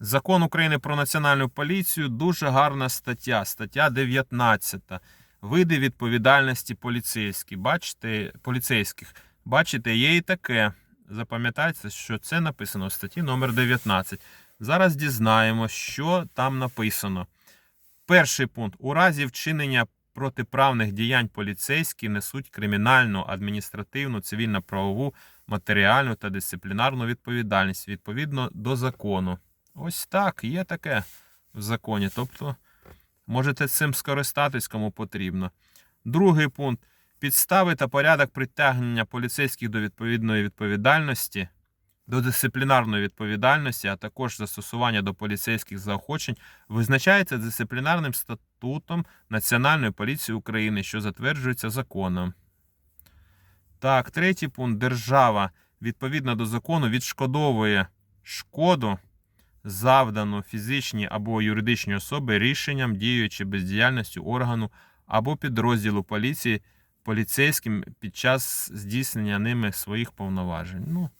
Закон України про національну поліцію дуже гарна стаття, стаття 19. Види відповідальності поліцейські. Бачите, поліцейських. Бачите, є і таке. Запам'ятайте, що це написано в статті номер 19. Зараз дізнаємось, що там написано. Перший пункт. У разі вчинення протиправних діянь поліцейські несуть кримінальну, адміністративну, цивільно-правову, матеріальну та дисциплінарну відповідальність відповідно до закону. Ось так, є таке в законі. Тобто можете цим скористатись, кому потрібно. Другий пункт. Підстави та порядок притягнення поліцейських до відповідної відповідальності, до дисциплінарної відповідальності, а також застосування до поліцейських заохочень визначається дисциплінарним статутом Національної поліції України, що затверджується законом. Так, третій пункт. Держава відповідно до закону відшкодовує шкоду, завдану фізичній або юридичній особи рішенням, дією чи бездіяльністю органу або підрозділу поліції поліцейським під час здійснення ними своїх повноважень. Ну,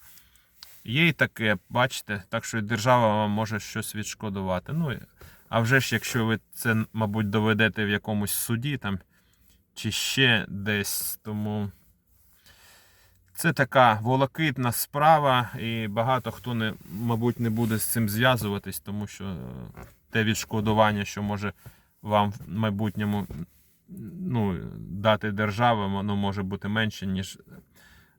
є і таке, бачите, так що держава вам може щось відшкодувати. Ну, а вже ж, якщо ви це, мабуть, доведете в якомусь суді там, чи ще десь, тому. Це така волокитна справа, і багато хто не, мабуть, не буде з цим зв'язуватись, тому що е, те відшкодування, що може вам в майбутньому ну, дати держава, воно може бути менше, ніж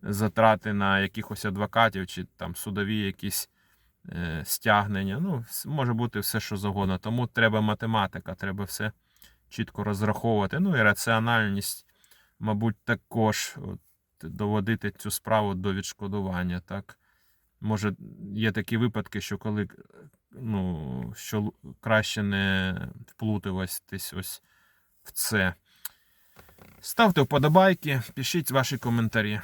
затрати на якихось адвокатів чи там судові якісь е, стягнення. Ну, може бути все, що завгодно. Тому треба математика, треба все чітко розраховувати. Ну і раціональність, мабуть, також доводити цю справу до відшкодування. Так? Може, є такі випадки, що коли ну, що краще не вплутуватись ось в це. Ставте вподобайки, пишіть ваші коментарі.